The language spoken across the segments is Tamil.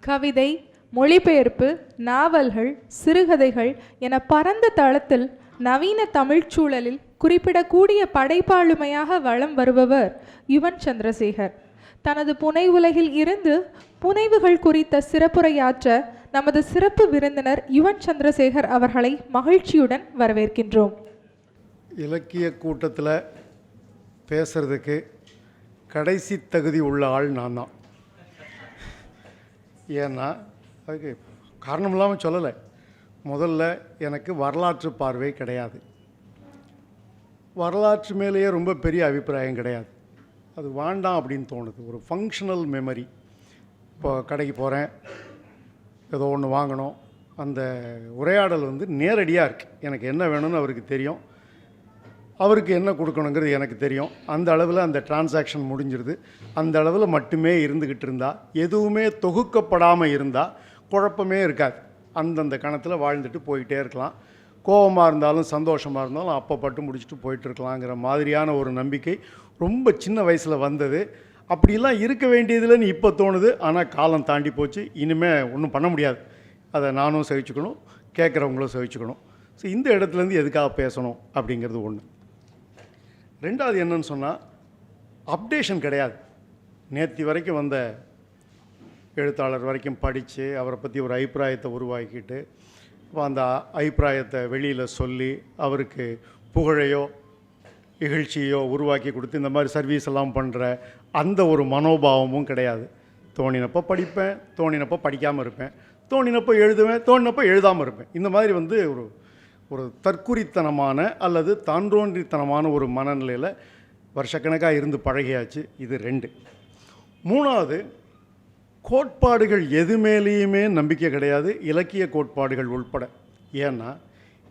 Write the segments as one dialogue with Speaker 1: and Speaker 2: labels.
Speaker 1: கவிதை மொழிபெயர்ப்பு நாவல்கள் சிறுகதைகள் என பரந்த தளத்தில் நவீன தமிழ்ச் சூழலில் குறிப்பிடக்கூடிய படைப்பாளுமையாக வளம் வருபவர் யுவன் சந்திரசேகர். தனது புனை உலகில் இருந்து புனைவுகள் குறித்த சிறப்புரையாற்ற நமது சிறப்பு விருந்தினர் யுவன் சந்திரசேகர் அவர்களை மகிழ்ச்சியுடன் வரவேற்கின்றோம்.
Speaker 2: இலக்கிய கூட்டத்தில் பேசுறதுக்கு கடைசி தகுதி உள்ள ஆள் நான் தான். ஏன்னா அதுக்கு காரணம் இல்லாமல் சொல்லலை. முதல்ல எனக்கு வரலாற்று பார்வை கிடையாது. வரலாற்று மேலேயே ரொம்ப பெரிய அபிப்பிராயம் கிடையாது. அது வேண்டாம் அப்படின்னு தோணுது. ஒரு ஃபங்க்ஷனல் மெமரி இப்போ கடைக்கு போகிறேன் ஏதோ ஒன்று வாங்கணும். அந்த உரையாடல் வந்து நேரடியாக இருக்குது எனக்கு என்ன வேணும்னு அவருக்கு தெரியும். அவருக்கு என்ன கொடுக்கணுங்கிறது எனக்கு தெரியும். அந்த அளவில் அந்த டிரான்சாக்ஷன் முடிஞ்சிருது. அந்த அளவில் மட்டுமே இருந்துக்கிட்டு இருந்தால் எதுவுமே தொகுக்கப்படாமல் இருந்தால் குழப்பமே இருக்காது. அந்தந்த கணத்தில் வாழ்ந்துட்டு போயிட்டே இருக்கலாம். கோபமாக இருந்தாலும் சந்தோஷமாக இருந்தாலும் அப்போ பட்டு முடிச்சுட்டு போயிட்டு இருக்கலாங்கிற மாதிரியான ஒரு நம்பிக்கை ரொம்ப சின்ன வயசில் வந்தது. அப்படிலாம் இருக்க வேண்டியதுலன்னு இப்போ தோணுது. ஆனால் காலம் தாண்டி போச்சு. இனிமேல் ஒன்றும் பண்ண முடியாது. அதை நானும் சகிச்சுக்கணும் கேட்குறவங்களும் சகிச்சுக்கணும். ஸோ இந்த இடத்துலேருந்து எதுக்காக பேசணும் அப்படிங்கிறது ஒன்று ரெண்டாவது என்னன்னு சொன்னால் அப்டேஷன் கிடையாது. நேற்று வரைக்கும் வந்த எழுத்தாளர் வரைக்கும் படித்து அவரை பற்றி ஒரு அபிப்பிராயத்தை உருவாக்கிட்டு அப்போ அந்த அபிப்பிராயத்தை வெளியில் சொல்லி அவருக்கு புகழையோ இகழ்ச்சியோ உருவாக்கி கொடுத்து இந்த மாதிரி சர்வீஸ் எல்லாம் பண்ணுற அந்த ஒரு மனோபாவமும் கிடையாது. தோணினப்போ படிப்பேன் தோணினப்போ படிக்காமல் இருப்பேன் தோணினப்போ எழுதுவேன் தோணினப்போ எழுதாமல் இருப்பேன். இந்த மாதிரி வந்து ஒரு ஒரு தற்குறித்தனமான அல்லது தான்றோன்றித்தனமான ஒரு மனநிலையில் வருஷக்கணக்காக இருந்து பழகியாச்சு இது ரெண்டு. மூணாவது கோட்பாடுகள் எது மேலேயுமே நம்பிக்கை கிடையாது இலக்கிய கோட்பாடுகள் உள்பட. ஏன்னா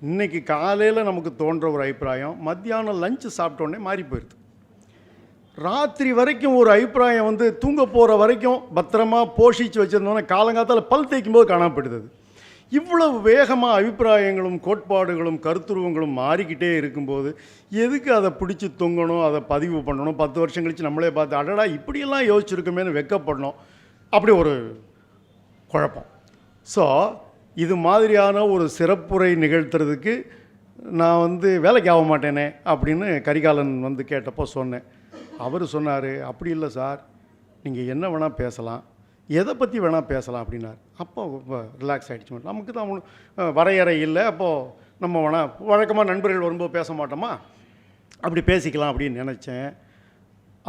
Speaker 2: இன்னைக்கு காலையில் நமக்கு தோன்ற ஒரு அபிப்பிராயம் மத்தியானம் லஞ்சு சாப்பிட்டோன்னே மாறி போயிடுது ராத்திரி வரைக்கும் ஒரு அபிப்பிராயம் வந்து தூங்க போகிற வரைக்கும் பத்திரமா போஷிச்சு வச்சுருந்தோன்னே காலங்காத்தால் பல் தேய்க்கும் போது காணாம அது. இவ்வளவு வேகமாக அபிப்பிராயங்களும் கோட்பாடுகளும் கருத்துருவங்களும் மாறிக்கிட்டே இருக்கும்போது எதுக்கு அதை பிடிச்சி தொங்கணும் அதை பதிவு பண்ணணும்? பத்து வருஷம் கழித்து நம்மளே பார்த்து அடடா இப்படியெல்லாம் யோசிச்சிருக்கோமேனு வெக்கப்படணும். அப்படி ஒரு குழப்பம். ஸோ இது மாதிரியான ஒரு சிறப்புரை நிகழ்த்துறதுக்கு நான் வந்து வேலைக்கு ஆக மாட்டேனே அப்படின்னு கரிகாலன் வந்து கேட்டப்போ சொன்னேன். அவர் சொன்னார் அப்படி இல்லை சார். நீங்கள் என்ன வேணால் பேசலாம். எதை பற்றி வேணால் பேசலாம் அப்படின்னார். அப்போ ரிலாக்ஸ் ஆகிடுச்சு நமக்கு தான் வரையறை இல்லை. அப்போது நம்ம வேணால் வழக்கமாக நண்பர்கள் வரும்போது பேச மாட்டோமா? அப்படி பேசிக்கலாம் அப்படின்னு நினச்சேன்.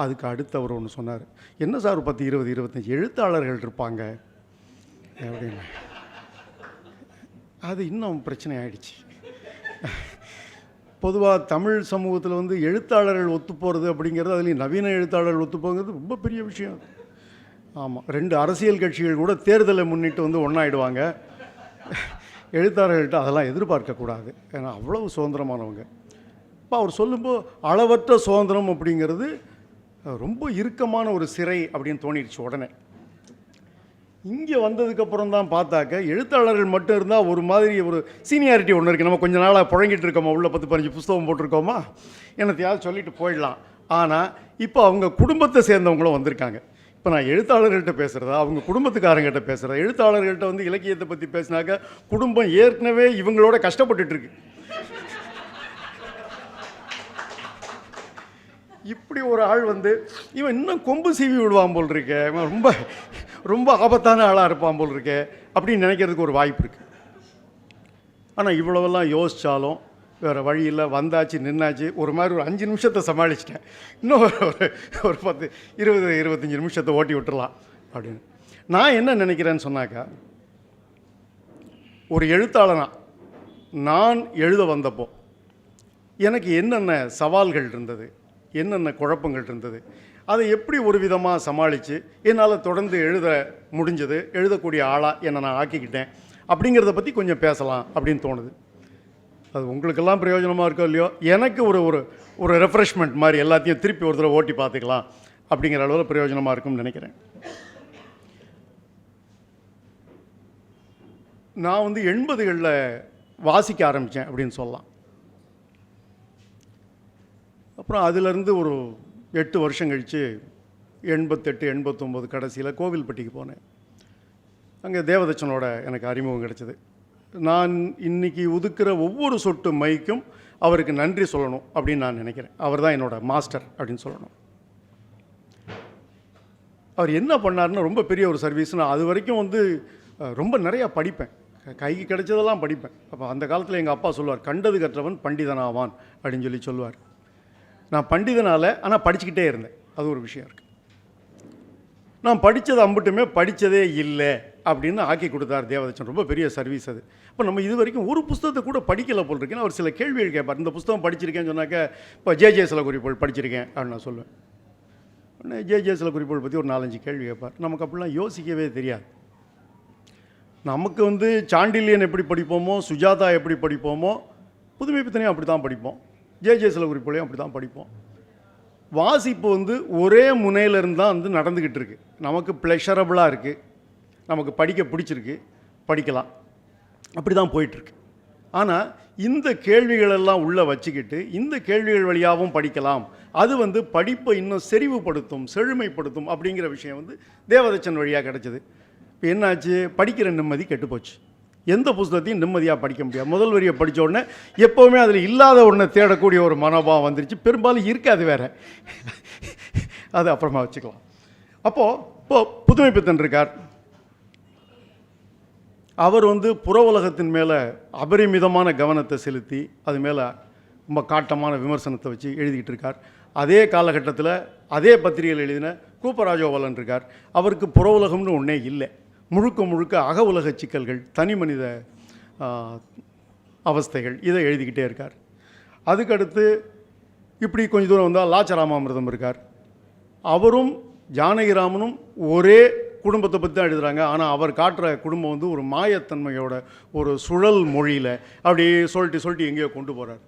Speaker 2: அதுக்கு அடுத்து அவர் ஒன்று சொன்னார். என்ன சார் பத்து இருபது இருபத்தஞ்சி எழுத்தாளர்கள் இருப்பாங்க? அப்படின்னு. அது இன்னும் பிரச்சனை ஆயிடுச்சு. பொதுவாக தமிழ் சமூகத்தில் வந்து எழுத்தாளர்கள் ஒத்து போகிறது அப்படிங்கிறது அதுலேயும் நவீன எழுத்தாளர்கள் ஒத்து போகிறது ரொம்ப பெரிய விஷயம். ஆமாம் ரெண்டு அரசியல் கட்சிகள் கூட தேர்தலை முன்னிட்டு வந்து ஒன்றாயிடுவாங்க எழுத்தாளர்கள்ட்ட அதெல்லாம் எதிர்பார்க்கக்கூடாது ஏன்னா அவ்வளவு சுதந்திரமானவங்க. இப்போ அவர் சொல்லும்போது அளவற்ற சுதந்திரம் அப்படிங்கிறது ரொம்ப இறுக்கமான ஒரு சிறை அப்படின்னு தோணிடுச்சு உடனே. இங்கே வந்ததுக்கப்புறம் தான் பார்த்தாக்க எழுத்தாளர்கள் மட்டும் இருந்தால் ஒரு மாதிரி ஒரு சீனியாரிட்டி ஒன்று இருக்குது நம்ம கொஞ்ச நாளாக புழங்கிட்டு இருக்கோமா? உள்ள பத்து பதினஞ்சு புஸ்தகம் போட்டிருக்கோமா? என்னத்தையாவது சொல்லிட்டு போயிடலாம். ஆனால் இப்போ அவங்க குடும்பத்தை சேர்ந்தவங்களும் வந்திருக்காங்க. இப்போ நான் எழுத்தாளர்கள்ட்ட பேசுகிறதா அவங்க குடும்பத்துக்காரங்கிட்ட பேசுகிறதா எழுத்தாளர்கள்ட்ட வந்து இலக்கியத்தை பற்றி பேசினாக்க குடும்பம் ஏற்கனவே இவங்களோட கஷ்டப்பட்டுட்ருக்கு. இப்படி ஒரு ஆள் வந்து இவன் இன்னும் கொம்பு சீவி விடுவான் போல் இருக்கே இவன் ரொம்ப ரொம்ப ஆபத்தான ஆளாக இருப்பான் போல் இருக்க அப்படின்னு நினைக்கிறதுக்கு ஒரு வாய்ப்பு இருக்குது ஆனால் இவ்வளவெல்லாம் யோசித்தாலும் வேறு வழியில் வந்தாச்சு நின்னாச்சு. ஒரு மாதிரி ஒரு அஞ்சு நிமிஷத்தை சமாளிச்சிட்டேன். இன்னும் ஒரு ஒரு- பத்து இருபது இருபத்தஞ்சி நிமிஷத்தை ஓட்டி விட்டுடலாம் அப்படின்னு. நான் என்ன நினைக்கிறேன்னு சொன்னாக்கா ஒரு எழுத்தாளனா நான் எழுத வந்தப்போ எனக்கு என்னென்ன சவால்கள் இருந்தது என்னென்ன குழப்பங்கள் இருந்தது அதை எப்படி ஒரு விதமாக சமாளித்து என்னால் தொடர்ந்து எழுத முடிஞ்சது எழுதக்கூடிய ஆளாக என்னை நான் ஆக்கிக்கிட்டேன் அப்படிங்கிறத பற்றி கொஞ்சம் பேசலாம் அப்படின்னு தோணுது. அது உங்களுக்கெல்லாம் பிரயோஜனமாக இருக்கோ இல்லையோ எனக்கு ஒரு ஒரு ஒரு ரெஃப்ரெஷ்மெண்ட் மாதிரி எல்லாத்தையும் திருப்பி ஒரு தடவை ஓட்டி பார்த்துக்கலாம் அப்படிங்கிற அளவில் பிரயோஜனமாக இருக்கும்னு நினைக்கிறேன். நான் வந்து எண்பதுகளில் வாசிக்க ஆரம்பித்தேன் அப்படின்னு சொல்லலாம். அப்புறம் அதிலிருந்து ஒரு எட்டு வருஷம் கழித்து எண்பத்தெட்டு எண்பத்தொம்போது கடைசியில் கோவில்பட்டிக்கு போனேன். அங்கே தேவதச்சனோட எனக்கு அறிமுகம் கிடச்சிது. நான் இன்னைக்கு ஒதுக்குற ஒவ்வொரு சொட்டு மைக்கும் அவருக்கு நன்றி சொல்லணும் அப்படின்னு நான் நினைக்கிறேன். அவர் தான் என்னோட மாஸ்டர் அப்படின்னு சொல்லணும். அவர் என்ன பண்ணாருன்னா ரொம்ப பெரிய ஒரு சர்வீஸ். நான் அது வரைக்கும் வந்து ரொம்ப நிறையா படிப்பேன். கைக்கு கிடைச்சதெல்லாம் படிப்பேன். அப்போ அந்த காலத்தில் எங்கள் அப்பா சொல்லுவார் கண்டது கற்றவன் பண்டிதனாவான் அப்படின்னு சொல்லி சொல்லுவார். நான் பண்டிதனால் ஆனால் படிச்சுக்கிட்டே இருந்தேன். அது ஒரு விஷயம் இருக்குது நான் படித்தது அம்பட்டுமே படித்ததே இல்லை. அப்படின்னு ஆக்கி கொடுத்தார் தேவதச்சன். ரொம்ப பெரிய சர்வீஸ் அது. இப்போ நம்ம இது வரைக்கும் ஒரு புஸ்தகத்தை கூட படிக்கல போல் இருக்கேன் அவர் சில கேள்விகள் கேட்பார். இந்த புஸ்தகம் படிச்சிருக்கேன்னு சொன்னாக்க இப்போ ஜே ஜே சில குறிப்புகள் படிச்சிருக்கேன் அப்படின்னு நான் சொல்லுவேன். உடனே ஜே ஜே சில குறிப்புகள் பற்றி ஒரு நாலஞ்சு கேள்வி கேட்பார். நமக்கு அப்படிலாம் யோசிக்கவே தெரியாது. நமக்கு வந்து சாண்டில்யன் எப்படி படிப்போமோ சுஜாதா எப்படி படிப்போமோ புதுமை பித்தனையும் அப்படி தான் படிப்போம். ஜே ஜே சில குறிப்புகளையும் அப்படி தான் படிப்போம். வாசிப்பு வந்து ஒரே முனையிலிருந்து தான் வந்து நடந்துக்கிட்டு இருக்குது நமக்கு ப்ளஷரபுளாக இருக்குது நமக்கு படிக்க பிடிச்சிருக்கு படிக்கலாம். அப்படி தான் போயிட்டுருக்கு. ஆனால் இந்த கேள்விகளெல்லாம் உள்ளே வச்சுக்கிட்டு இந்த கேள்விகள் வழியாகவும் படிக்கலாம். அது வந்து படிப்பை இன்னும் செறிவுபடுத்தும் செழுமைப்படுத்தும் அப்படிங்கிற விஷயம் வந்து தேவதச்சன் வழியாக கிடச்சிது. இப்போ என்னாச்சு? படிக்கிற நிம்மதி கெட்டுப்போச்சு. எந்த புஸ்தகத்தையும் நிம்மதியாக படிக்க முடியாது. முதல் வரியை படித்த உடனே எப்போவுமே அதில் இல்லாத ஒன்றை தேடக்கூடிய ஒரு மனோபாவம் வந்துருச்சு. பெரும்பாலும் இருக்காது வேற. அது அப்புறமா வச்சுக்கலாம். அப்போது இப்போ புதுமை பித்தன் இருக்கார். அவர் வந்து புற உலகத்தின் மேலே அபரிமிதமான கவனத்தை செலுத்தி அது மேலே ரொம்ப காட்டமான விமர்சனத்தை வச்சு எழுதிக்கிட்டு இருக்கார். அதே காலகட்டத்தில் அதே பத்திரிகையில் எழுதின கூப்பராஜோவலன் இருக்கார். அவருக்கு புற உலகம்னு ஒன்றே இல்லை. முழுக்க முழுக்க அக உலக சிக்கல்கள் தனி மனித அவஸ்தைகள் இதை எழுதிக்கிட்டே இருக்கார். அதுக்கடுத்து இப்படி கொஞ்ச தூரம் வந்தால் லாச்சராமாமிர்தம் இருக்கார். அவரும் ஜானகிராமனும் ஒரே குடும்பத்தை பற்றி தான் எழுதுகிறாங்க ஆனால் அவர் காட்டுற குடும்பம் வந்து ஒரு மாயத்தன்மையோட ஒரு சுழல் மொழியில் அப்படியே சொல்லிட்டு சொல்லிட்டு எங்கேயோ கொண்டு போகிறார்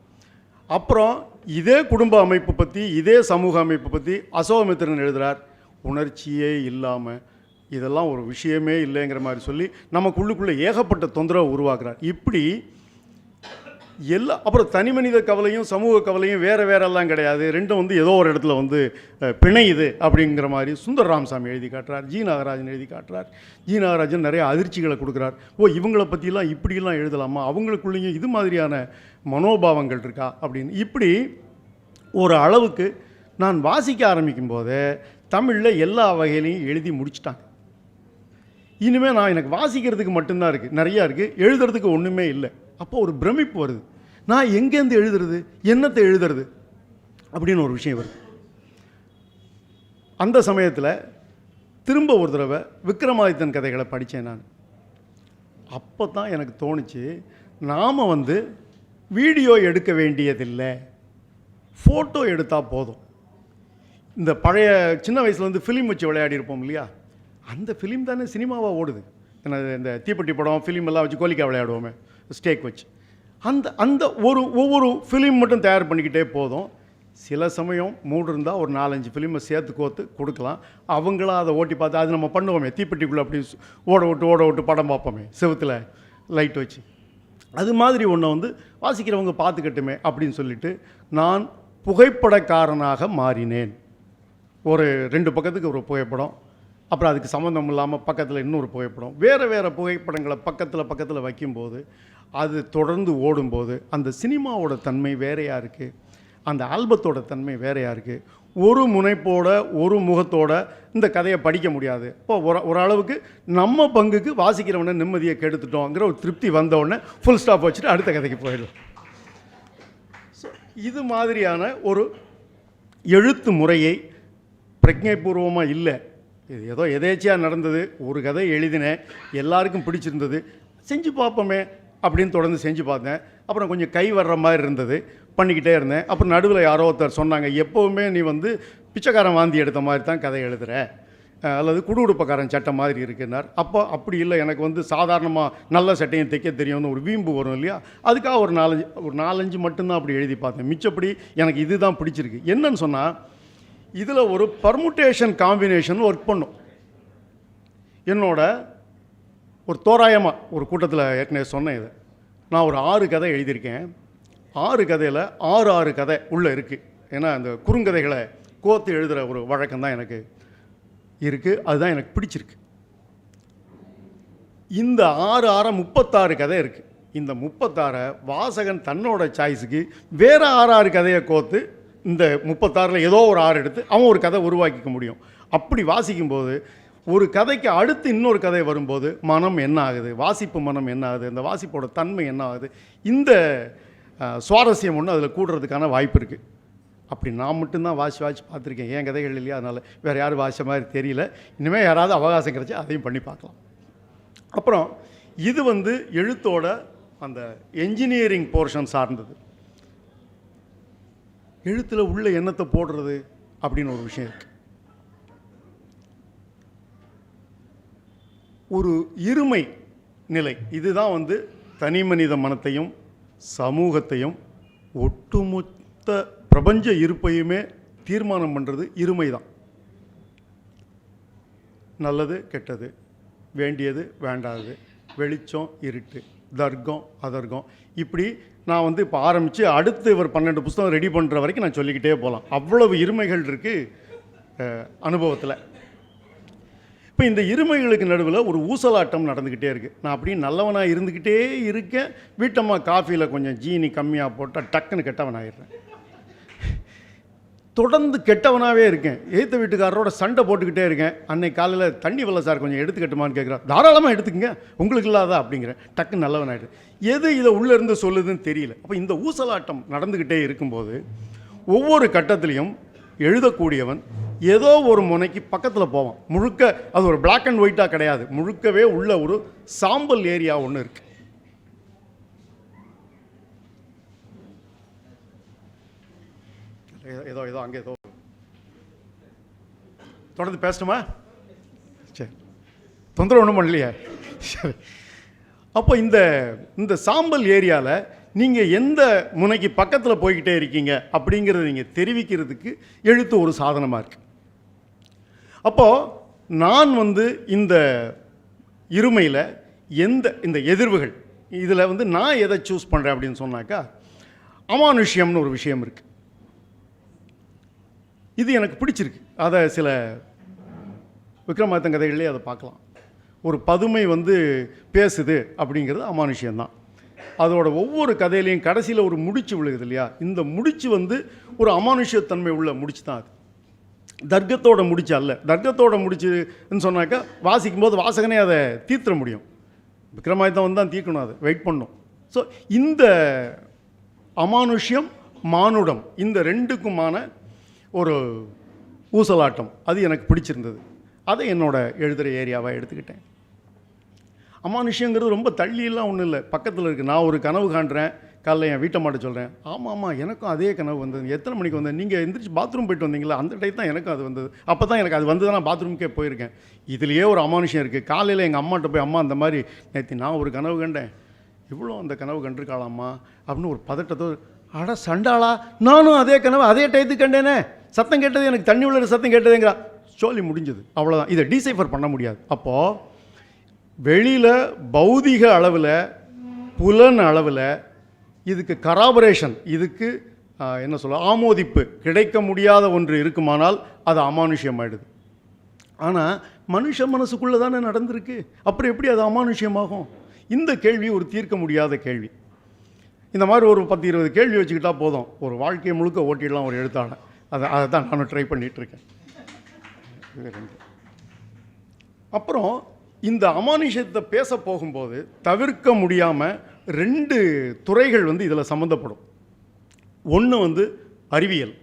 Speaker 2: அப்புறம் இதே குடும்ப அமைப்பு பற்றி இதே சமூக அமைப்பு பற்றி அசோகமித்திரன் எழுதுகிறார் உணர்ச்சியே இல்லாமல் இதெல்லாம் ஒரு விஷயமே இல்லைங்கிற மாதிரி சொல்லி நமக்குள்ளுக்குள்ளே ஏகப்பட்ட தொந்தரவை உருவாக்குறார். இப்படி எல்லா அப்புறம் தனி மனித கவலையும் சமூக கவலையும் வேறு வேறெல்லாம் கிடையாது. ரெண்டும் வந்து ஏதோ ஒரு இடத்துல வந்து பிணையுது அப்படிங்கிற மாதிரி சுந்தர் ராமசாமி எழுதி காட்டுறார் ஜி நாகராஜன் எழுதி காட்டுறார். ஜி நாகராஜன் நிறைய அதிர்ச்சிகளை கொடுக்குறார். ஓ இவங்கள பற்றிலாம் இப்படிலாம் எழுதலாமா? அவங்களுக்குள்ளேயும் இது மாதிரியான மனோபாவங்கள் இருக்கா அப்படின்னு. இப்படி ஒரு அளவுக்கு நான் வாசிக்க ஆரம்பிக்கும் போதே தமிழில் எல்லா வகையிலையும் எழுதி முடிச்சிட்டாங்க. இனிமேல் நான் எனக்கு வாசிக்கிறதுக்கு மட்டும்தான் இருக்குது நிறையா இருக்குது எழுதுறதுக்கு ஒன்றுமே இல்லை. அப்போ ஒரு பிரமிப்பு வருது. நான் எங்கேருந்து எழுதுறது? என்னத்தை எழுதுறது? அப்படின்னு ஒரு விஷயம் வருது. அந்த சமயத்தில் திரும்ப ஒரு தடவை விக்ரமாதித்தன் கதைகளை படித்தேன் நான். அப்போ தான் எனக்கு தோணுச்சு நாம் வந்து வீடியோ எடுக்க வேண்டியதில்லை. ஃபோட்டோ எடுத்தால் போதும். இந்த பழைய சின்ன வயசில் வந்து ஃபிலிம் வச்சு விளையாடி இருப்போம் இல்லையா? அந்த ஃபிலிம் தானே சினிமாவாக ஓடுது. இந்த தீப்பெட்டி படம் ஃபிலிம் எல்லாம் வச்சு கோலிக்கா விளையாடுவோமே. ஸ்டேக் வச்சு அந்த அந்த ஒரு ஒவ்வொரு ஃபிலிம் மட்டும் தயார் பண்ணிக்கிட்டே போதும். சில சமயம் மூடு இருந்தால் ஒரு நாலஞ்சு ஃபிலிமை சேர்த்து கோத்து கொடுக்கலாம். அவங்களா அதை ஓட்டி பார்த்து அது நம்ம பண்ணுவோமே தீப்பெட்டிக்குள்ளே அப்படி ஓட விட்டு ஓட விட்டு படம் பார்ப்போமே செவத்தில் லைட் வச்சு. அது மாதிரி ஒன்றை வந்து வாசிக்கிறவங்க பார்த்துக்கட்டுமே அப்படின்னு சொல்லிட்டு நான் புகைப்படக்காரனாக மாறினேன். ஒரு ரெண்டு பக்கத்துக்கு ஒரு புகைப்படம் அப்புறம் அதுக்கு சம்மந்தம் இல்லாமல் பக்கத்தில் இன்னொரு புகைப்படம். வேறு வேறு புகைப்படங்களை பக்கத்தில் பக்கத்தில் வைக்கும்போது அது தொடர்ந்து ஓடும்போது அந்த சினிமாவோட தன்மை வேறையாக இருக்குது அந்த ஆல்பத்தோட தன்மை வேறையாக இருக்குது ஒரு முனைப்போட ஒரு முகத்தோட இந்த கதையை படிக்க முடியாது. இப்போ ஒரு ஓரளவுக்கு நம்ம பங்குக்கு வாசிக்கிறவனை நிம்மதியை கெடுத்துட்டோங்கிற ஒரு திருப்தி வந்தவுடனே ஃபுல் ஸ்டாப் வச்சுட்டு அடுத்த கதைக்கு போயிடும் ஸோ இது மாதிரியான ஒரு எழுத்து முறையை பிரஜைபூர்வமாக இல்லை. இது ஏதோ எதேச்சியாக நடந்தது. ஒரு கதை எழுதினேன். எல்லாருக்கும் பிடிச்சிருந்தது. செஞ்சு பார்ப்போமே. அப்படின்னு தொடர்ந்து செஞ்சு பார்த்தேன். அப்புறம் கொஞ்சம் கை வர்ற மாதிரி இருந்தது. பண்ணிக்கிட்டே இருந்தேன். அப்புறம் நடுவில் யாரோ ஒருத்தர் சொன்னாங்க எப்போவுமே நீ வந்து பிச்சைக்காரன் வாந்தி எடுத்த மாதிரி தான் கதை எழுதுகிற அல்லது குடுகுடுப்பக்காரன் சட்டை மாதிரி இருக்குன்னார். அப்போ அப்படி இல்லை. எனக்கு வந்து சாதாரணமாக நல்ல சட்டையும் தைக்க தெரியும்னு ஒரு வீம்பு வரும் இல்லையா? அதுக்காக ஒரு நாலஞ்சு ஒரு நாலஞ்சு மட்டும்தான் அப்படி எழுதி பார்த்தேன். மிச்சப்படி எனக்கு இதுதான் பிடிச்சிருக்கு. என்னன்னு சொன்னால் இதில் ஒரு பர்முட்டேஷன் காம்பினேஷன் ஒர்க் பண்ணும். என்னோட ஒரு தோராயமாக ஒரு கூட்டத்தில் ஏற்கனவே சொன்னேன் இதை. நான் ஒரு ஆறு கதை எழுதியிருக்கேன். ஆறு கதையில் ஆறு ஆறு கதை உள்ளே இருக்குது ஏன்னா அந்த குறுங்கதைகளை கோத்து எழுதுகிற ஒரு வழக்கம் தான் எனக்கு இருக்குது அதுதான் எனக்கு பிடிச்சிருக்கு. இந்த ஆறு ஆறாக முப்பத்தாறு கதை இருக்குது இந்த முப்பத்தாறை வாசகன் தன்னோட சாய்ஸுக்கு வேறு ஆறு ஆறு கதையை கோத்து இந்த முப்பத்தாறில் ஏதோ ஒரு ஆறு எடுத்து அவன் ஒரு கதை உருவாக்கிக்க முடியும். அப்படி வாசிக்கும்போது ஒரு கதைக்கு அடுத்து இன்னொரு கதை வரும்போது மனம் என்ன ஆகுது? வாசிப்பு மனம் என்ன ஆகுது? இந்த வாசிப்போட தன்மை என்ன ஆகுது? இந்த சுவாரஸ்யம் ஒன்று அதில் கூடுறதுக்கான வாய்ப்பு இருக்குது அப்படி நான் மட்டும்தான் வாசி வாசி பார்த்துருக்கேன். என் கதைகள் இல்லையா? அதனால் வேறு யாரும் வாசிச்ச மாதிரி தெரியல. இனிமேல் யாராவது அவகாசம் கிடைச்சா அதையும் பண்ணி பார்க்கலாம். அப்புறம் இது வந்து எழுத்தோட அந்த என்ஜினியரிங் போர்ஷன் சார்ந்தது. எழுத்தில் உள்ள எண்ணத்தை போடுறது அப்படின்னு ஒரு விஷயம் இருக்குது ஒரு இருமை நிலை. இதுதான் வந்து தனி மனித மனத்தையும் சமூகத்தையும் ஒட்டுமொத்த பிரபஞ்ச இருப்பையுமே தீர்மானம் பண்ணுறது இருமை தான் நல்லது கெட்டது வேண்டியது வேண்டாதது வெளிச்சம் இருட்டு தர்க்கம் அதர்க்கம். இப்படி நான் வந்து இப்போ ஆரம்பித்து அடுத்து இவர் பன்னெண்டு புஸ்தகம் ரெடி பண்ணுற வரைக்கும் நான் சொல்லிக்கிட்டே போகலாம் அவ்வளவு இருமைகள் இருக்குது அனுபவத்தில். இப்போ இந்த இருமைகளுக்கு நடுவில் ஒரு ஊசலாட்டம் நடந்துக்கிட்டே இருக்குது நான் அப்படியே நல்லவனாக இருந்துக்கிட்டே இருக்கேன். வீட்டம்மா காஃபியில் கொஞ்சம் ஜீனி கம்மியாக போட்டால் டக்குன்னு கெட்டவன் ஆயிடுறேன். தொடர்ந்து கெட்டவனாகவே இருக்கேன். எய்த்த வீட்டுக்காரரோட சண்டை போட்டுக்கிட்டே இருக்கேன். அன்னைக்கு காலையில் தண்ணி வெள்ள சார் கொஞ்சம் எடுத்துக்கட்டுமான்னு கேட்குறான் தாராளமாக எடுத்துக்கங்க. உங்களுக்கு இல்லாதா அப்படிங்கிறேன். டக்குன்னு நல்லவனாயிடு எது இதை உள்ளே இருந்து சொல்லுதுன்னு தெரியல. அப்போ இந்த ஊசலாட்டம் நடந்துக்கிட்டே இருக்கும்போது ஒவ்வொரு கட்டத்திலையும் எழுதக்கூடியவன் ஏதோ ஒரு முனைக்கு பக்கத்தில் போவோம் முழுக்க அது ஒரு பிளாக் அண்ட் ஒயிட்டாக கிடையாது. முழுக்கவே உள்ள ஒரு சாம்பல் ஏரியா ஒன்று இருக்குது ஏதோ- ஏதோ ஏதோ அங்கே ஏதோ. தொடர்ந்து பேசணுமா சரி. தொந்தரவு ஒன்றும் பண்ணலையே. சரி. அப்போ இந்த இந்த சாம்பல் ஏரியாவில் நீங்கள் எந்த முனைக்கு பக்கத்தில் போய்கிட்டே இருக்கீங்க அப்படிங்கிறத நீங்கள் தெரிவிக்கிறதுக்கு எழுத்து ஒரு சாதனமாக இருக்குது அப்போது நான் வந்து இந்த இருமையில் எந்த இந்த எதிர்வுகள் இதில் வந்து நான் எதை சூஸ் பண்ணுறேன் அப்படின்னு சொன்னாக்கா அமானுஷ்யம்னு ஒரு விஷயம் இருக்குது இது எனக்கு பிடிச்சிருக்கு. அதை சில விக்ரமாதித்தன் கதைகள்லேயே அதை பார்க்கலாம். ஒரு பதுமை வந்து பேசுது அப்படிங்கிறது அமானுஷ்யம்தான். அதோட ஒவ்வொரு கதையிலையும் கடைசியில் ஒரு முடிச்சு விழுகுது இல்லையா? இந்த முடிச்சு வந்து ஒரு அமானுஷ்யத்தன்மை உள்ள முடிச்சு தான் அது. தர்க்கத்தோட முடிச்சு அல்ல. தர்க்கத்தோட முடிச்சுன்னு சொன்னாக்கா வாசிக்கும் போது வாசகனே அதை தீர்த்திட முடியும். விக்ரமாயுதம் வந்து தான் தீர்க்கணும் அதை வெயிட் பண்ணும். ஸோ இந்த அமானுஷ்யம் மானுடம் இந்த ரெண்டுக்குமான ஒரு ஊசலாட்டம் அது எனக்கு பிடிச்சிருந்தது. அதை என்னோடய எழுதுகிற ஏரியாவாக எடுத்துக்கிட்டேன். அமானுஷ்யங்கிறது ரொம்ப தள்ளியெல்லாம் ஒன்றும் இல்லை. பக்கத்தில் இருக்குது நான் ஒரு கனவு காண்றேன். காலைல என் வீட்டை மாட்ட சொல்கிறேன் ஆமாம் ஆமாம் எனக்கும் அதே கனவு வந்தது. எத்தனை மணிக்கு வந்தேன்? நீங்கள் எந்திரிச்சு பாத்ரூம் போயிட்டு வந்தீங்களா? அந்த டைம் தான் எனக்கும் அது வந்தது. அப்போ தான் எனக்கு அது வந்து தான் நான் பாத்ரூமுக்கே போயிருக்கேன். இதுலேயே ஒரு அமானுஷம் இருக்குது காலையில் எங்கள் அம்மாட்ட போய் அம்மா அந்த மாதிரி நேற்று நான் ஒரு கனவு கண்டேன். இவ்வளோ அந்த கனவு கண்டிருக்காளாம்மா? அப்படின்னு ஒரு பதட்டத்தோ அட சண்டாளா நானும் அதே கனவு அதே டயத்துக்கு கண்டேனே. சத்தம் கேட்டது எனக்கு தண்ணி உள்ள சத்தம் கேட்டதுங்கிறா. சொல்லி முடிஞ்சது. அவ்வளோதான் இதை டீசைஃபர் பண்ண முடியாது. அப்போது வெளியில் பௌதிக அளவில் புலன் அளவில் இதுக்கு கராபரேஷன் இதுக்கு என்ன சொல்ல ஆமோதிப்பு கிடைக்க முடியாத ஒன்று இருக்குமானால் அது அமானுஷ்யம் ஆகிடுது ஆனால் மனுஷ மனசுக்குள்ளே தானே நடந்திருக்கு. அப்புறம் எப்படி அது அமானுஷ்யமாகும் இந்த கேள்வி ஒரு தீர்க்க முடியாத கேள்வி. இந்த மாதிரி ஒரு பத்து இருபது கேள்வி வச்சுக்கிட்டா போதும். ஒரு வாழ்க்கையை முழுக்க ஓட்டிடலாம் ஒரு எழுத்தாளர் அதை அதை தான் நானும் ட்ரை பண்ணிகிட்ருக்கேன் அப்புறம் இந்த அமானுஷத்தை பேச போகும்போது தவிர்க்க முடியாமல் ரெண்டு துறைகள் வந்து இதில் சம்மந்தப்படும் ஒன்று வந்து அறிவியல்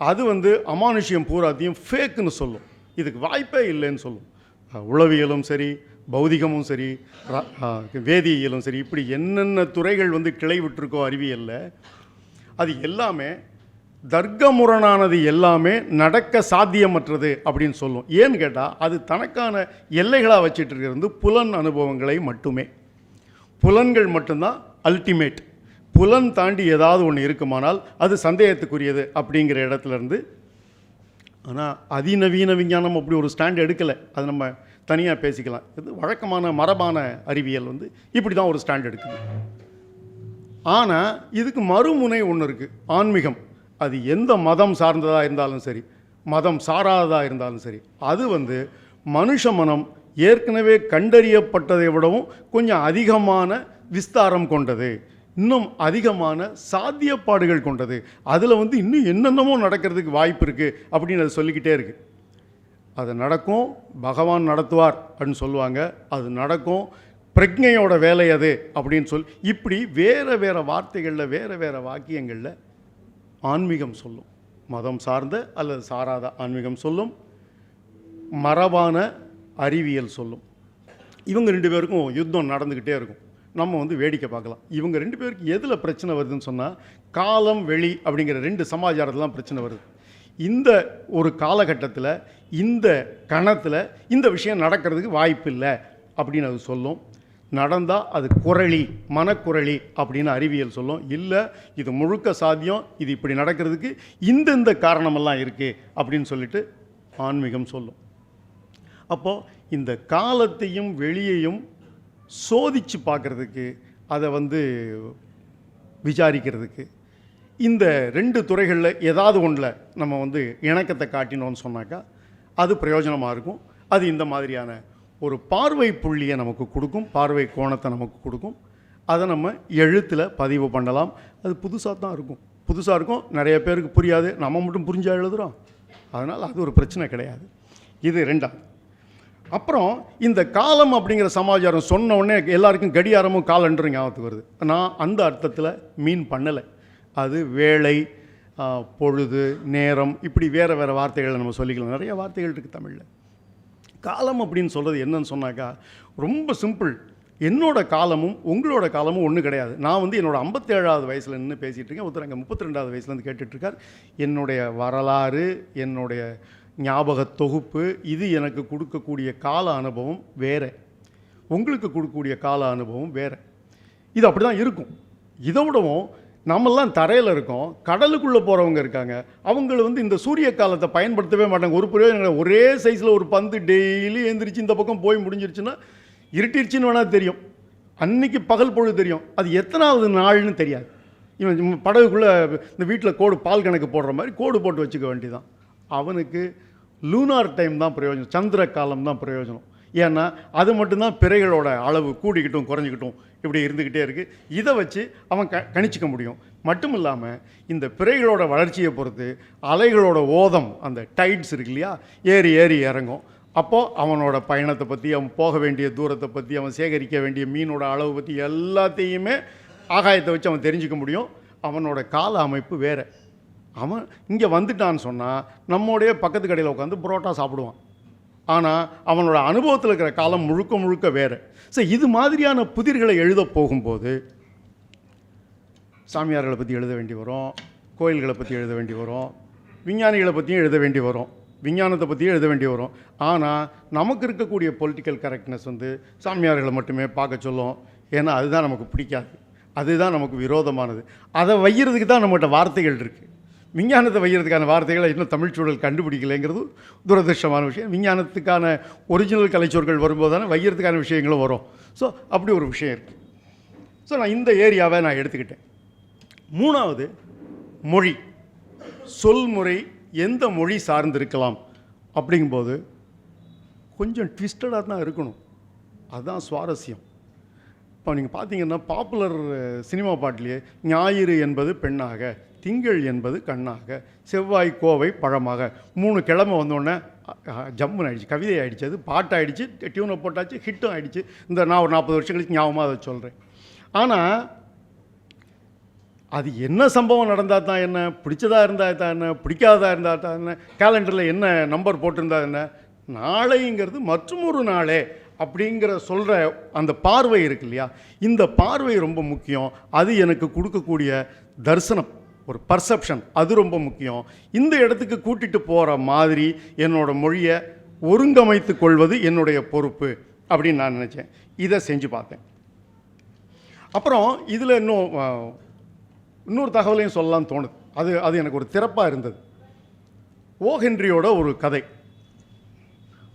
Speaker 2: அது வந்து அமானுஷ்யம் பூராத்தையும் ஃபேக்குன்னு சொல்லும். இதுக்கு வாய்ப்பே இல்லைன்னு சொல்லும். உளவியலும் சரி பௌதிகமும் சரி வேதியியலும் சரி இப்படி என்னென்ன துறைகள் வந்து கிளை விட்டுருக்கோ அறிவியலில் அது எல்லாமே தர்க்கமுரணானது எல்லாமே நடக்க சாத்தியமற்றது அப்படின்னு சொல்லும். ஏன்னு கேட்டால் அது தனக்கான எல்லைகளாக வச்சுட்டு இருக்கிறது புலன் அனுபவங்களை மட்டுமே. புலன்கள் மட்டும்தான் அல்டிமேட் புலன் தாண்டி ஏதாவது ஒன்று இருக்குமானால் அது சந்தேகத்துக்குரியது அப்படிங்கிற இடத்துலேருந்து ஆனால் அதிநவீன விஞ்ஞானம் அப்படி ஒரு ஸ்டாண்ட் எடுக்கலை. அது நம்ம தனியாக பேசிக்கலாம். இது வழக்கமான மரபான அறிவியல் வந்து இப்படி தான் ஒரு ஸ்டாண்ட் எடுக்குது. ஆனால் இதுக்கு மறுமுனை ஒன்று இருக்குது ஆன்மீகம். அது எந்த மதம் சார்ந்ததாக இருந்தாலும் சரி மதம் சாராததாக இருந்தாலும் சரி அது வந்து மனுஷ மனம் ஏற்கனவே கண்டறியப்பட்டதை விடவும் கொஞ்சம் அதிகமான விஸ்தாரம் கொண்டது இன்னும் அதிகமான சாத்தியப்பாடுகள் கொண்டது. அதில் வந்து இன்னும் என்னென்னமோ நடக்கிறதுக்கு வாய்ப்பு இருக்குது அப்படின்னு அது சொல்லிக்கிட்டே இருக்குது அது நடக்கும் பகவான் நடத்துவார் அப்படின்னு சொல்லுவாங்க. அது நடக்கும் பிரஜையோட வேலை அது அப்படின்னு சொல் இப்படி வேறு வேறு வார்த்தைகளில் வேறு வேறு வாக்கியங்களில் ஆன்மீகம் சொல்லும். மதம் சார்ந்த அல்லது சாராத ஆன்மீகம் சொல்லும். மரபான அறிவியல் சொல்லும். இவங்க ரெண்டு பேருக்கும் யுத்தம் நடந்துக்கிட்டே இருக்கும். நம்ம வந்து வேடிக்கை பார்க்கலாம். இவங்க ரெண்டு பேருக்கு எதில் பிரச்சனை வருதுன்னு சொன்னால் காலம் வெளி அப்படிங்கிற ரெண்டு சமாச்சாரத்தில் பிரச்சனை வருது. இந்த ஒரு காலகட்டத்தில் இந்த கணத்தில் இந்த விஷயம் நடக்கிறதுக்கு வாய்ப்பு இல்லை அப்படின்னு அது சொல்லும். நடந்தால் அது குரளி மனக்குரளி அப்படின்னு அறிவியல் சொல்லும். இல்லை இது முழுக்க சாத்தியம் இது இப்படி நடக்கிறதுக்கு இந்த இந்த காரணமெல்லாம் இருக்குது அப்படின்னு சொல்லிட்டு ஆன்மீகம் சொல்லும். அப்போது இந்த காலத்தையும் வெளியையும் சோதித்து பார்க்குறதுக்கு அதை வந்து விசாரிக்கிறதுக்கு இந்த ரெண்டு துறைகளில் ஏதாவது ஒன்றில் நம்ம வந்து இணக்கத்தை காட்டினோம்னு சொன்னாக்கா அது பிரயோஜனமாக இருக்கும். அது இந்த மாதிரியான ஒரு பார்வை புள்ளியை நமக்கு கொடுக்கும் பார்வை கோணத்தை நமக்கு கொடுக்கும். அதை நம்ம எழுத்தில் பதிவு பண்ணலாம். அது புதுசாக தான் இருக்கும். புதுசாக இருக்கும். நிறைய பேருக்கு புரியாது. நம்ம மட்டும் புரிஞ்சா எழுதுகிறோம் அதனால் அது ஒரு பிரச்சனை கிடையாது. இது ரெண்டாவது. அப்புறம் இந்த காலம் அப்படிங்கிற சமாச்சாரம் சொன்ன உடனே எல்லாருக்கும் கடியாரமும் காலன்ற ஞாபகத்துக்கு வருது. நான் அந்த அர்த்தத்தில் மீன் பண்ணலை. அது வேலை பொழுது நேரம் இப்படி வேறு வேறு வார்த்தைகளை நம்ம சொல்லிக்கலாம். நிறைய வார்த்தைகள் இருக்குது தமிழில். காலம் அப்படின்னு சொல்கிறது என்னன்னு சொன்னாக்கா ரொம்ப சிம்பிள் என்னோட காலமும் உங்களோட காலமும் ஒன்றும் கிடையாது. நான் வந்து என்னோடய ஐம்பத்தேழாவது வயசில் நின்று பேசிகிட்டு இருக்கேன். ஒருத்தர் அங்கே முப்பத்தி ரெண்டாவது வயசுலேருந்து கேட்டுட்ருக்கார் என்னுடைய வரலாறு என்னுடைய ஞாபக தொகுப்பு இது எனக்கு கொடுக்கக்கூடிய கால அனுபவம் வேறு. உங்களுக்கு கொடுக்கக்கூடிய கால அனுபவம் வேறு. இது அப்படி தான் இருக்கும். இதை விடவும் நம்மெல்லாம் தரையில் இருக்கோம் கடலுக்குள்ளே போகிறவங்க இருக்காங்க. அவங்கள வந்து இந்த சூரிய காலத்தை பயன்படுத்தவே மாட்டாங்க. ஒரு பிரயோஜனம் ஒரே சைஸில் ஒரு பந்து டெய்லி எழுந்திரிச்சு இந்த பக்கம் போய் முடிஞ்சிருச்சுன்னா இருட்டிருச்சுன்னு வேணால் தெரியும். அன்னைக்கு பகல் பொழுது தெரியும். அது எத்தனாவது நாள்னு தெரியாது. இவன் படகுக்குள்ளே இந்த வீட்டில் கோடு பால் கணக்கு போடுற மாதிரி கோடு போட்டு வச்சுக்க வேண்டியதான் அவனுக்கு லூனார் டைம் தான் பிரயோஜனம். சந்திர காலம் தான் பிரயோஜனம். ஏன்னா அது மட்டும்தான் பிறைகளோட அளவு கூடிக்கிட்டும் குறைஞ்சிக்கிட்டும் இப்படி இருந்துக்கிட்டே இருக்குது இதை வச்சு அவன் க கணிச்சிக்க முடியும். மட்டும் இல்லாமல் இந்த பிறைகளோட வளர்ச்சியை பொறுத்து அலைகளோட ஓதம் அந்த டைட்ஸ் இருக்கு இல்லையா ஏறி ஏறி இறங்கும். அப்போது அவனோட பயணத்தை பற்றி அவன் போக வேண்டிய தூரத்தை பற்றி அவன் சேகரிக்க வேண்டிய மீனோட அளவு பற்றி எல்லாத்தையுமே ஆகாயத்தை வச்சு அவன் தெரிஞ்சுக்க முடியும். அவனோட கால அமைப்பு வேறு. அவன் இங்கே வந்துட்டான்னு சொன்னால் நம்மோடைய பக்கத்து கடையில் உட்காந்து புரோட்டா சாப்பிடுவான். ஆனால் அவனோட அனுபவத்தில் இருக்கிற காலம் முழுக்க முழுக்க வேறு. ஸோ இது மாதிரியான புதிர்களை எழுத போகும்போது சாமியார்களை பற்றி எழுத வேண்டி வரும் கோயில்களை பற்றி எழுத வேண்டி வரும் விஞ்ஞானிகளை பற்றியும் எழுத வேண்டி வரும் விஞ்ஞானத்தை பற்றியும் எழுத வேண்டி வரும். ஆனால் நமக்கு இருக்கக்கூடிய பொலிட்டிக்கல் கரெக்ட்னஸ் வந்து சாமியார்களை மட்டுமே பார்க்க சொல்லும். ஏன்னா அதுதான் நமக்கு பிடிக்காது. அதுதான் நமக்கு விரோதமானது. அதை வைக்கிறதுக்கு தான் நம்மகிட்ட வார்த்தைகள் இருக்குது விஞ்ஞானத்தை வைக்கிறதுக்கான வார்த்தைகளை இன்னும் தமிழ் சூழல் கண்டுபிடிக்கலைங்கிறது துரதிருஷ்டமான விஷயம். விஞ்ஞானத்துக்கான ஒரிஜினல் கலைச்சொற்கள் வரும்போது தானே வைக்கிறதுக்கான விஷயங்களும் வரும். ஸோ அப்படி ஒரு விஷயம் இருக்குது ஸோ நான் இந்த ஏரியாவை நான் எடுத்துக்கிட்டேன். மூணாவது மொழி. சொல்முறை எந்த மொழி சார்ந்திருக்கலாம் அப்படிங்கும்போது கொஞ்சம் ட்விஸ்டடாக தான் இருக்கணும். அதுதான் சுவாரஸ்யம். இப்போ நீங்கள் பார்த்தீங்கன்னா பாப்புலர் சினிமா பாட்டிலேயே ஞாயிறு என்பது பெண்ணாக. திங்கள் என்பது கண்ணாக செவ்வாய் கோவை பழமாக. மூணு கிழமை வந்தோடனே ஜம்முன்னு ஆயிடுச்சு கவிதை ஆகிடுச்சு அது பாட்டாகிடுச்சு டியூனை போட்டாச்சு ஹிட்டும் ஆகிடுச்சு இந்த நான் ஒரு நாற்பது வருஷம் கழிச்சு ஞாபகமாக அதை சொல்கிறேன் ஆனால் அது என்ன சம்பவம் நடந்தால் தான் என்ன பிடிச்சதா இருந்தால் தான் என்ன பிடிக்காததாக இருந்தால் தான் என்ன கேலண்டரில் என்ன நம்பர் போட்டிருந்தா என்ன நாளைங்கிறது மற்றும் ஒரு நாளே அப்படிங்கிற சொல்கிற அந்த பார்வை இருக்கு இல்லையா? இந்த பார்வை ரொம்ப முக்கியம். அது எனக்கு கொடுக்கக்கூடிய தரிசனம். ஒரு பர்செப்ஷன் அது ரொம்ப முக்கியம். இந்த இடத்துக்கு கூட்டிகிட்டு போகிற மாதிரி என்னோடய மொழியை ஒருங்கமைத்து கொள்வது என்னுடைய பொறுப்பு அப்படின்னு நான் நினச்சேன். இதை செஞ்சு பார்த்தேன். அப்புறம் இதில் இன்னும் இன்னொரு தகவலையும் சொல்லலாம்னு தோணுது. அது அது எனக்கு ஒரு திறப்பாக இருந்தது. ஓ ஹென்ரியோட ஒரு கதை.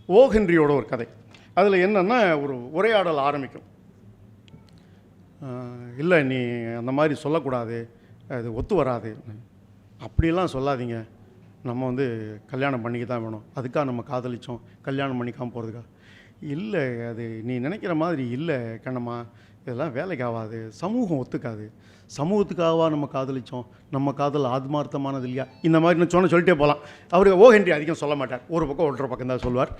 Speaker 2: ஓ ஹென்ரியோட ஒரு கதை. அதில் என்னென்னா ஒரு உரையாடல் ஆரம்பிக்கும். இல்லை நீ அந்த மாதிரி சொல்லக்கூடாது. அது ஒத்து வராது. அப்படிலாம் சொல்லாதீங்க. நம்ம வந்து கல்யாணம் பண்ணிக்க தான் வேணும். அதுக்காக நம்ம காதலிச்சோம். கல்யாணம் பண்ணிக்காமல் போகிறதுக்கா இல்லை அது நீ நினைக்கிற மாதிரி இல்லை கண்ணம்மா. இதெல்லாம் வேலைக்கு ஆகாது. சமூகம் ஒத்துக்காது. சமூகத்துக்காகவா நம்ம காதலிச்சோம்? நம்ம காதல் ஆத்மார்த்தமானது இல்லையா? இந்த மாதிரி நான் சொன்ன சொல்லிட்டே போகலாம் அவர் ஓ ஹென்றி அதிகம் சொல்ல மாட்டார். ஒரு பக்கம் ஒன்றரை பக்கம் தான் சொல்வார்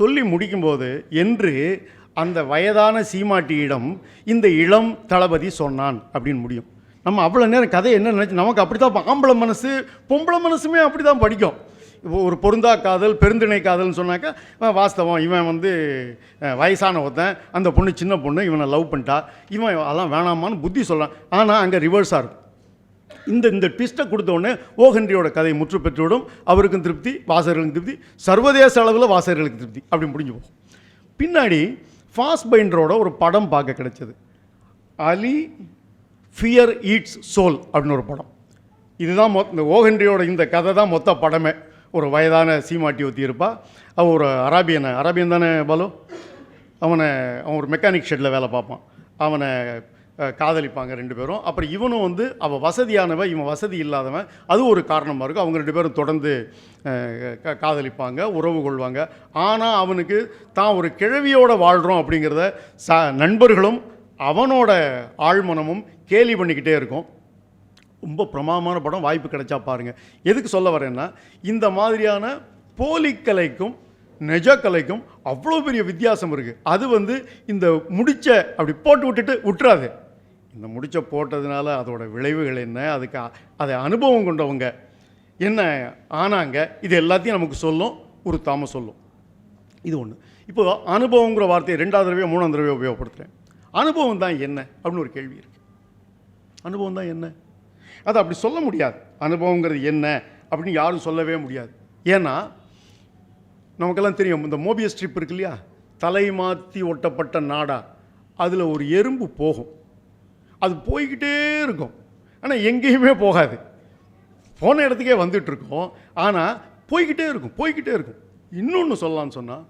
Speaker 2: சொல்லி முடிக்கும்போது என்று அந்த வயதான சீமாட்டியிடம் இந்த இளம் தளபதி சொன்னான் அப்படின்னு முடியும். நம்ம அவ்வளோ நேரம் கதை என்ன நினச்சி நமக்கு அப்படி தான் ஆம்பளை மனசு பொம்பளை மனசுமே அப்படி தான் படிக்கும். இப்போ ஒரு பொருந்தா காதல் பெருந்திணை காதல்னு சொன்னாக்கா வாஸ்தவம் இவன் வந்து வயசான ஒருத்தன் அந்த பொண்ணு சின்ன பொண்ணு இவனை லவ் பண்ணிட்டா. இவன் அதெல்லாம் வேணாமான்னு புத்தி சொல்கிறான் ஆனால் அங்கே ரிவர்ஸாக இருக்கும். இந்த இந்த ட்விஸ்ட்டை கொடுத்தோடனே ஓஹன்ரியோட கதை முற்று பெற்றுவிடும் அவருக்கும் திருப்தி வாசகர்களுக்கும் திருப்தி சர்வதேச அளவில் வாசகர்களுக்கு திருப்தி. அப்படி முடிஞ்சு போகும். பின்னாடி ஃபாஸ்ட் பைண்டரோட ஒரு படம் பார்க்க கிடைச்சது. அலி ஃபியர் ஈட்ஸ் சோல் அப்படின்னு ஒரு படம். இதுதான் மொ இந்த ஓஹென்ரியோட இந்த கதை தான் மொத்த படமே. ஒரு வயதான சீமாட்டி ஒத்தி இருப்பா. அவன் ஒரு அராபியனை அராபியன் தானே பாலு? அவனை அவன் ஒரு மெக்கானிக் ஷெட்டில் வேலை பார்ப்பான். அவனை காதலிப்பாங்க ரெண்டு பேரும். அப்புறம் இவனும் வந்து அவள் வசதியானவன் இவன் வசதி இல்லாதவன். அது ஒரு காரணமாக இருக்கும். அவங்க ரெண்டு பேரும் தொடர்ந்து க காதலிப்பாங்க உறவு கொள்வாங்க. ஆனால் அவனுக்கு தான் ஒரு கிழவியோடு வாழ்கிறோம் அப்படிங்கிறத ச நண்பர்களும் அவனோட ஆழ்மனமும் கேலி பண்ணிக்கிட்டே இருக்கும். ரொம்ப பிரமாதமான படம் வாய்ப்பு கிடைச்சா பாருங்கள் எதுக்கு சொல்ல வரேன்னா இந்த மாதிரியான போலிக்கலைக்கும் நெஜக்கலைக்கும் அவ்வளோ பெரிய வித்தியாசம் இருக்குது அது வந்து இந்த முடிச்ச அப்படி போட்டு விட்டுட்டு விட்டுறாது இந்த முடிச்ச போட்டதுனால அதோட விளைவுகள் என்ன அதுக்கு அதை அனுபவம் கொண்டவங்க என்ன ஆனாங்க இது எல்லாத்தையும் நமக்கு சொல்லும் ஒரு தாம சொல்லும். இது ஒன்று இப்போ அனுபவங்கிற வார்த்தையை ரெண்டாவது தடவையோ மூணாவது தடவையோ உபயோகப்படுத்துகிறேன் அனுபவம் தான் என்ன? அப்படின்னு ஒரு கேள்வி இருக்குது அனுபவம் தான் என்ன? அதை அப்படி சொல்ல முடியாது. அனுபவங்கிறது என்ன? அப்படின்னு யாரும் சொல்லவே முடியாது. ஏன்னா நமக்கெல்லாம் தெரியும் இந்த மோபியஸ் ஸ்ட்ரிப் இருக்கு இல்லையா? தலை மாற்றி ஒட்டப்பட்ட நாடா. அதில் ஒரு எறும்பு போகும். அது போய்கிட்டே இருக்கும். ஆனால் எங்கேயுமே போகாது. போன இடத்துக்கே வந்துட்டுருக்கோம் ஆனால் போய்கிட்டே இருக்கும் போய்கிட்டே இருக்கும். இன்னொன்று சொல்லலாம்னு சொன்னால்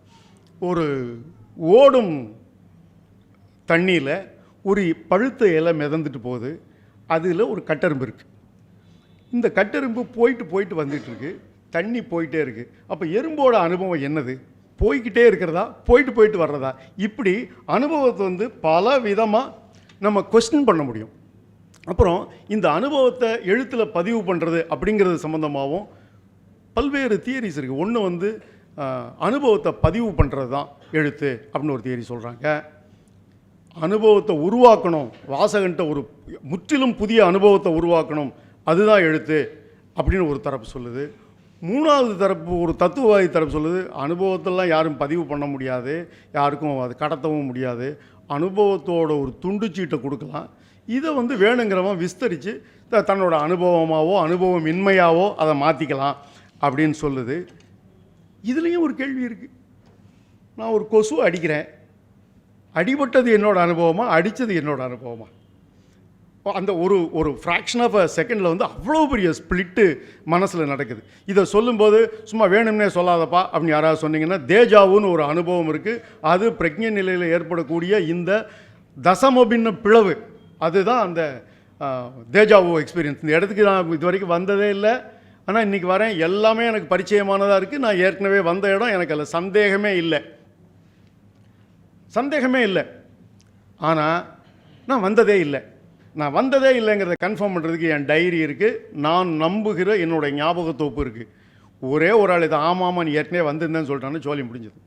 Speaker 2: ஒரு ஓடும் தண்ணியில் ஒரு பழுத்த இலை மிதந்துட்டு போகுது. அதில் ஒரு கட்டெரும்பு இருக்குது இந்த கட்டெரும்பு போயிட்டு போயிட்டு வந்துட்டுருக்கு தண்ணி போயிட்டே இருக்குது அப்போ எறும்போட அனுபவம் என்னது? போய்கிட்டே இருக்கிறதா? போயிட்டு போயிட்டு வர்றதா? இப்படி அனுபவத்தை வந்து பல விதமாக நம்ம கொஸ்டின் பண்ண முடியும். அப்புறம் இந்த அனுபவத்தை எழுத்தில் பதிவு பண்ணுறது அப்படிங்கிறது சம்மந்தமாகவும் பல்வேறு தியரிஸ் இருக்குது ஒன்று வந்து அனுபவத்தை பதிவு பண்ணுறது தான் எழுத்து அப்படின்னு ஒரு தியரி சொல்கிறாங்க அனுபவத்தை உருவாக்கணும். வாசகன்ட்ட ஒரு முற்றிலும் புதிய அனுபவத்தை உருவாக்கணும். அதுதான் எழுத்து அப்படின்னு ஒரு தரப்பு சொல்லுது. மூணாவது தரப்பு ஒரு தத்துவவாதி தரப்பு சொல்லுது அனுபவத்தெல்லாம் யாரும் பதிவு பண்ண முடியாது. யாருக்கும் அது கடத்தவும் முடியாது. அனுபவத்தோட ஒரு துண்டு சீட்டை கொடுக்கலாம். இதை வந்து வேணுங்கிறவன் விஸ்தரித்து த- தன்னோட அனுபவமாகவோ அனுபவம் இன்மையாவோ அதை மாற்றிக்கலாம் அப்படின்னு சொல்லுது. இதுலேயும் ஒரு கேள்வி இருக்குது நான் ஒரு கொசு அடிக்கிறேன். அடிபட்டது என்னோட அனுபவமா அடித்தது என்னோட அனுபவமா? அந்த ஒரு ஒரு ஃப்ராக்ஷன் ஆஃப் அ செகண்டில் வந்து அவ்வளோ பெரிய ஸ்பிளிட்டு மனசில் நடக்குது. இதை சொல்லும்போது சும்மா வேணும்னே சொல்லாதப்பா அப்படின்னு யாராவது சொன்னீங்கன்னா தேஜாவுன்னு ஒரு அனுபவம் இருக்குது அது பிரக்ஞை நிலையில் ஏற்படக்கூடிய இந்த தசமபின்ன பிளவு. அதுதான் அந்த தேஜாவோ தேஜாவு எக்ஸ்பீரியன்ஸ் இந்த இடத்துக்கு நான் இது வரைக்கும் வந்ததே இல்லை. ஆனால் இன்றைக்கி வரேன். எல்லாமே எனக்கு பரிச்சயமானதாக இருக்குது நான் ஏற்கனவே வந்த இடம். எனக்கு அதில் சந்தேகமே இல்லை. சந்தேகமே இல்லை. ஆனால் நான் வந்ததே இல்லை. நான் வந்ததே இல்லைங்கிறத கன்ஃபார்ம் பண்ணுறதுக்கு என் டைரி இருக்குது நான் நம்புகிற என்னுடைய ஞாபக தொகுப்பு இருக்குது ஒரே ஒரு ஆள் இது ஆமாமான்னு ஏற்கனவே வந்திருந்தேன்னு சொல்லிட்டான்னு சோழி முடிஞ்சது.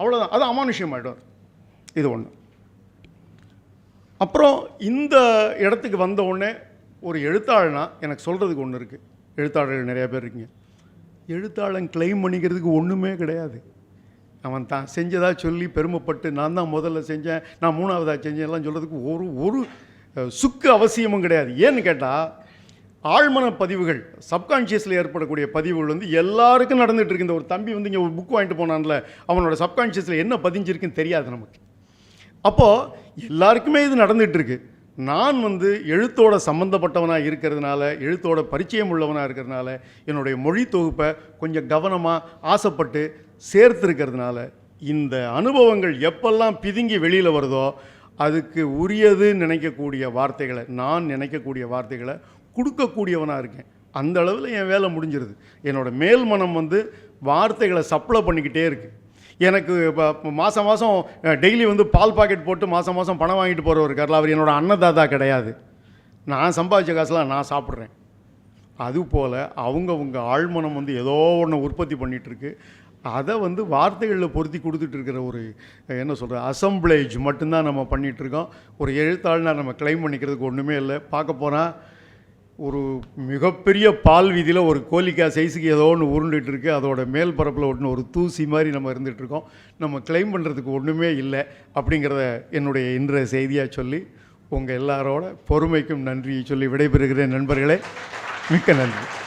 Speaker 2: அவ்வளோதான் அது அமானுஷ்யம் ஆகிடும் இது ஒன்று அப்புறம் இந்த இடத்துக்கு வந்த உடனே ஒரு எழுத்தாளனா எனக்கு சொல்கிறதுக்கு ஒன்று இருக்குது எழுத்தாளர்கள் நிறையா பேர் இருக்கீங்க. எழுத்தாளன் கிளைம் பண்ணிக்கிறதுக்கு ஒன்றுமே கிடையாது. அவன் தான் செஞ்சதாக சொல்லி பெருமைப்பட்டு நான் தான் முதல்ல செஞ்சேன் நான் மூணாவதாக செஞ்சேன் எல்லாம் சொல்கிறதுக்கு ஒரு ஒரு சுக்கு அவசியமும் கிடையாது. ஏன்னு கேட்டால் ஆழ்மன பதிவுகள் சப்கான்ஷியஸில் ஏற்படக்கூடிய பதிவுகள் வந்து எல்லாருக்கும் நடந்துகிட்டு இருக்கு. இந்த ஒரு தம்பி வந்து இங்கே ஒரு புக் வாங்கிட்டு போனான்ல அவனோட சப்கான்ஷியஸில் என்ன பதிஞ்சிருக்குன்னு தெரியாது நமக்கு. அப்போது எல்லாருக்குமே இது நடந்துகிட்ருக்கு நான் வந்து எழுத்தோட சம்மந்தப்பட்டவனாக இருக்கிறதுனால எழுத்தோட பரிச்சயம் உள்ளவனாக இருக்கிறதுனால என்னுடைய மொழி தொகுப்பை கொஞ்சம் கவனமாக ஆசைப்பட்டு சேர்த்துருக்கிறதுனால இந்த அனுபவங்கள் எப்பெல்லாம் பிதுங்கி வெளியில் வருதோ அதுக்கு உரியதுன்னு நினைக்கக்கூடிய வார்த்தைகளை நான் நினைக்கக்கூடிய வார்த்தைகளை கொடுக்கக்கூடியவனாக இருக்கேன். அந்த அளவில் என் வேலை முடிஞ்சிருது. என்னோடய மேல் மனம் வந்து வார்த்தைகளை சப்ளை பண்ணிக்கிட்டே இருக்குது எனக்கு இப்போ மாதம் மாதம் டெய்லி வந்து பால் பாக்கெட் போட்டு மாதம் மாதம் பணம் வாங்கிட்டு போகிறவர் இருக்கார்ல அவர் என்னோடய அன்னதாதா கிடையாது. நான் சம்பாதிச்ச காசுலாம் நான் சாப்பிட்றேன். அதுபோல் அவங்கவுங்க ஆழ்மனம் வந்து ஏதோ ஒன்று உற்பத்தி பண்ணிகிட்ருக்கு அதை வந்து வார்த்தைகளில் பொருத்தி கொடுத்துட்டு இருக்கிற ஒரு என்ன சொல்கிறது அசம்பிளேஜ் மட்டும்தான் நம்ம பண்ணிகிட்ருக்கோம் இருக்கோம் ஒரு எழுத்தாள்னா நம்ம கிளைம் பண்ணிக்கிறதுக்கு ஒன்றுமே இல்லை. பார்க்க போனால் ஒரு மிகப்பெரிய பால் வீதியில் ஒரு கோலிக்கா சைஸுக்கு ஏதோ ஒன்று உருண்டுட்டு இருக்கு அதோட மேல் பரப்பில் ஒன்று ஒரு தூசி மாதிரி நம்ம இருந்துகிட்ருக்கோம் நம்ம கிளைம் பண்ணுறதுக்கு ஒன்றுமே இல்லை அப்படிங்கிறத என்னுடைய இன்றைய செய்தியாக சொல்லி உங்கள் எல்லாரோட பொறுமைக்கும் நன்றியை சொல்லி விடைபெறுகிறேன் நண்பர்களே. மிக்க நன்றி.